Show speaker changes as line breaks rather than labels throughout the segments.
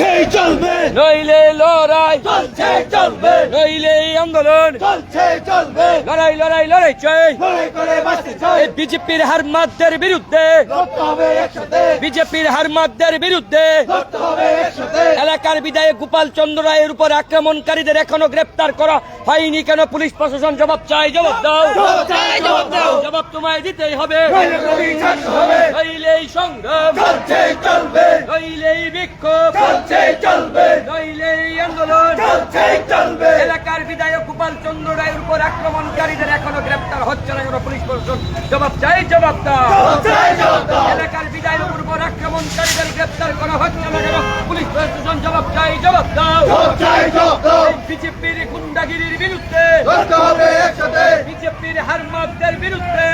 চলছেই চলবে।
নইলে লড়াই
চলছে চলবে।
নইলে আন্দোলন
চলছে চলবে।
লড়াই লড়াই লড়াই চাই বিজেপির হারমাদদের বিরুদ্ধে। বিজেপির হারমাদদের বিরুদ্ধে। এলাকার বিধায়ক গোপাল চন্দ্র রায়ের উপর আক্রমণকারীদের এখনও গ্রেপ্তার করা হয়নি কেন? পুলিশ প্রশাসন জবাব চাই জবাব দাও।
জবাব
তোমায় দিতেই হবে।
নইলে
নইলেই সংগ্রাম। নইলেই বিক্ষোভ।
চলছে চলবে
নইলেই আন্দোলন
চলছে চলবে
এলাকার বিধায়ক গোপাল চন্দ্র রায়ের উপর আক্রমণকারীদের এখনও গ্রেপ্তার হচ্ছে না কেন পুলিশ প্রশাসন জবাব চাই জবাব এলাকার আক্রমণকারীদের গ্রেপ্তার করা হচ্ছে না কেন? পুলিশ প্রশাসন জবাব চাই জবাব দাও। বিজেপির গুন্ডাগিরির বিরুদ্ধে বিজেপির হারমাদদের বিরুদ্ধে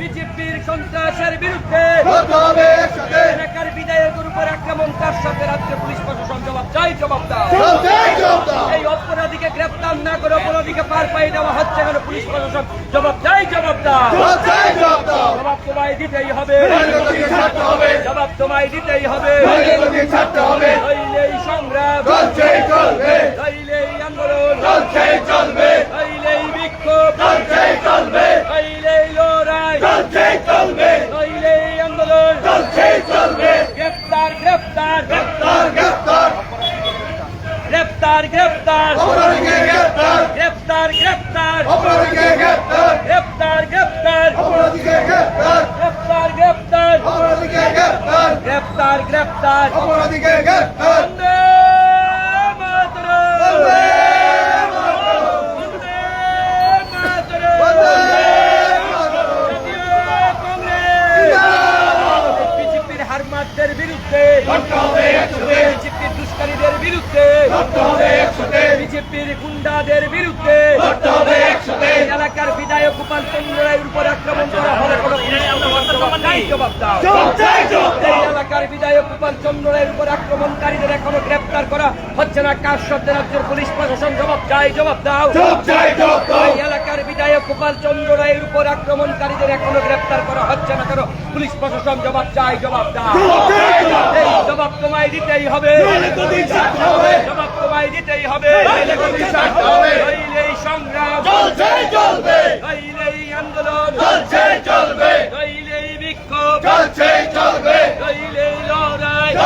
বিজেপির সন্ত্রাসের বিরুদ্ধে এলাকার উপর আক্রমণ তার সাথে রাজ্যের পুলিশ প্রশাসন জবাব চাই জবাব দাও।
চলছে জবাব দাও।
এই অপরাধীকে গ্রেপ্তার না করে অপরাধীকে পার পাই দেওয়া হচ্ছে এখানে পুলিশ প্রশাসন জবাব চাই জবাব দাও।
জবাব
তোমায় দিতেই হবে। জবাব তোমায় দিতেই হবে। সংগ্রাম
চলছে চলবে
নইলেই আন্দোলন
চলছে চলবে
নইলেই বিক্ষোভ
চলছে চলবে
নইলেই লড়াই
চলছে চলবে
নইলেই আন্দোলন
চলছে চলবে
গ্রেপ্তার গ্রেপ্তার
গ্রেপ্তার গ্রেপ্তার
গ্রেপ্তার গ্রেপ্তার
অপরাধীকে গ্রেপ্তার
গ্রেপ্তার গ্রেপ্তার
অপরাধীকে গ্রেপ্তার
গ্রেপ্তার গ্রেপ্তার
অপরাধীকে গ্রেপ্তার
গ্রেপ্তার গ্রেপ্তার
অপরাধীকে গ্রেপ্তার
গ্রেপ্তার গ্রেপ্তার
অপরাধীকে গ্রেপ্তার
বন্দে মাতরম
বন্দে
বন্দে মাতরম
বন্দে
জাতীয় কংগ্রেস বিজেপির হারমাদদের বিরুদ্ধে
লড়তে হবে একসাথে
বিজেপির দুষ্কারীদের বিরুদ্ধে
লড়তে হবে একসাথে
বিজেপির গুন্ডাদের বিরুদ্ধে
লড়তে হবে একসাথে
এলাকার বিধায়ক গোপাল চন্দ্র রায়ের উপর আক্রমণ করা হলে কোনো পুলিশ প্রশাসন জবাব নাই, জবাব দাও
চলছে জবাব
এই বিধায়ক গোপাল চন্দ্র রায়ের উপর আক্রমণকারীদের এখনও গ্রেপ্তার করা হচ্ছে না। কার শব্দে রাজ্যের পুলিশ প্রশাসন জবাব চাই জবাব দাও। এই এলাকার বিধায়ক গোপাল চন্দ্র রায়ের উপর আক্রমণকারীদের এখনও গ্রেপ্তার করা হচ্ছে না। কেন পুলিশ প্রশাসন জবাব চাই জবাব দাও। এই জবাব তোমায় দিতেই হবে। জবাব তোমায় দিতেই হবে।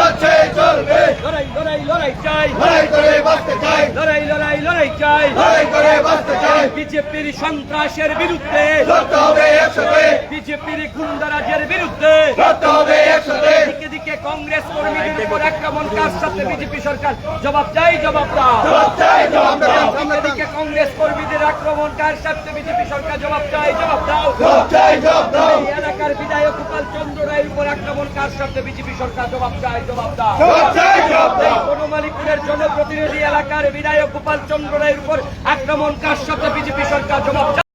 লড়াই
চলবে।
লড়াই লড়াই লড়াই চাই।
লড়াই করে বাঁচতে চাই।
লড়াই লড়াই লড়াই চাই।
লড়াই করে বাঁচতে চাই।
বিজেপির সন্ত্রাসের বিরুদ্ধে।
লড়তে হবে একসাথে।
বিজেপির গুন্ডারাজের বিরুদ্ধে।
লড়তে হবে একসাথে।
দিকে দিকে কংগ্রেস কর্মীদের উপর আক্রমণ কার সাথে বিজেপি সরকার? জবাব চাই জবাব দাও।
জবাব চাই জবাব দাও।
দিকে কংগ্রেস কর্মীদের আক্রমণ কার সাথে বিজেপি সরকার? জবাব চাই জবাব দাও।
জবাব চাই জবাব দাও।
এলাকার বিধায়ক রায়ের উপর আক্রমণ কার সাথে বিজেপি সরকার জবাব চাই জবাব দাও
জবাব দাও
বনমালীপুরের জনপ্রতিনিধি এলাকার বিধায়ক গোপাল চন্দ্র রায়ের উপর আক্রমণ কার সাথে বিজেপি সরকার জবাব।